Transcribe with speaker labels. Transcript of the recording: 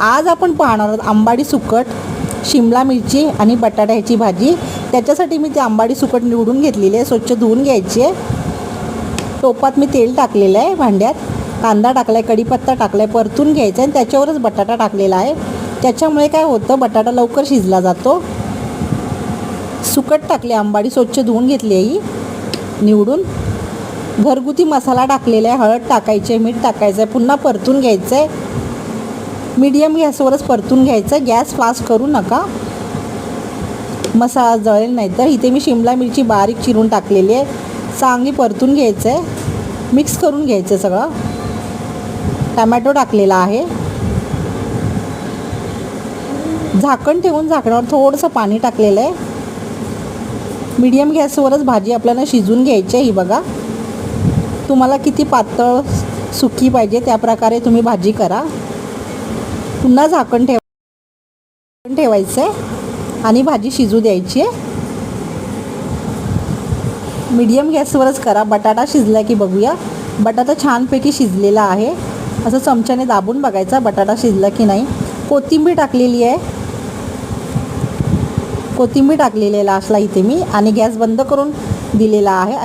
Speaker 1: आज आपण पाहणार आहोत आंबाडी सुकट शिमला मिरची आणि बटाट्याची भाजी. त्याच्यासाठी मी ती आंबाडी सुकट निवडून घेतलेली आहे स्वच्छ धुवून घ्यायची आहे. टोपात मी तेल टाकलेलं आहे भांड्यात. कांदा टाकला आहे कढीपत्ता टाकला आहे परतून घ्यायचा आहे आणि त्याच्यावरच बटाटा टाकलेला आहे. त्याच्यामुळे काय होतं बटाटा लवकर शिजला जातो. सुकट टाकली आंबाडी स्वच्छ धुवून घेतली आहे ही. निवडून घरगुती मसाला टाकलेला आहे हळद टाकायची आहे मीठ टाकायचं आहे पुन्हा परतून घ्यायचं आहे. मीडियम गॅसवरच परतून घ्यायचं. आहे गॅस फास्ट करू नका. मसाला जळेल नाही तर इथे मी शिमला मिरची बारीक चिरून टाकलेली आहे. चांगली परतून घ्यायचं आहे मिक्स करून घ्यायचं आहे सगळं. टमॅटो टाकलेला आहे. झाकण ठेवून झाकणावर थोडंसं पाणी टाकलेलं आहे. मीडियम गॅसवरच भाजी आपल्याला शिजून घ्यायची आहे. ही बघा. तुम्हाला किती पातळ सुकी पाहिजे त्या प्रकारे तुम्ही भाजी करा. पुन्हा झाकण ठेव झाकण ठेवायचं आहे आणि भाजी शिजू द्यायची आहे. मीडियम गॅसवरच करा. बटाटा शिजला की बघूया. बटाटा छानपैकी शिजलेला आहे. असं चमच्याने दाबून बघायचा बटाटा शिजला की नाही. कोथिंबीर टाकलेली आहे. कोथिंबीर टाकलेली आहे लास्टला इथे मी. आणि गॅस बंद करून दिलेला आहे.